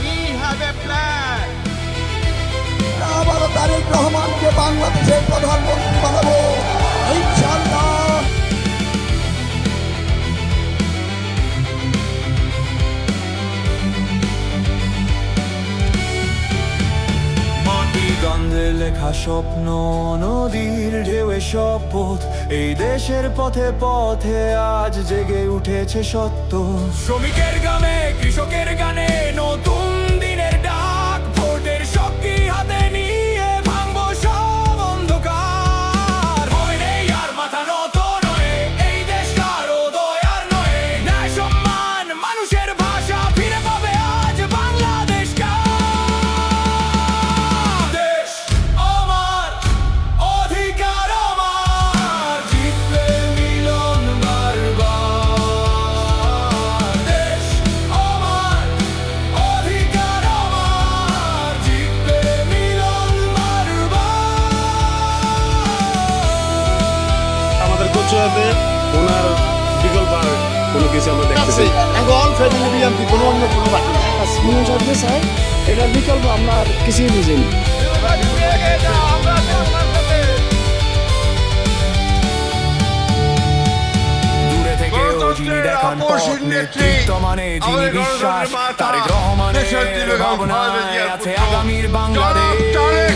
we have a plan. আবারও তারেক রহমানকে বাংলাদেশের প্রধানমন্ত্রী বানাবো। লেখা স্বপ্ন নদীর ঢেউয়ে পথ। এই দেশের পথে পথে আজ জেগে উঠেছে সত্য। শ্রমিকের গানে কৃষকের গানে কচুয়াতে ওনার বিকল্প আর কোনো কিছু আমরা দেখতেছি অল ফ্যামিলি বিএনপি কোনো অন্য কোনো বাকি সিনিয়র সরকার চাই এটার বিকল্প আমরা আর কিছুই বুঝিনি। দূরে যিনি দেখান পথ নেতৃত্ব মানে যিনি বিশ্বাস তারেক রহমানের ভাবনায় আছে আগামীর বাংলাদেশ।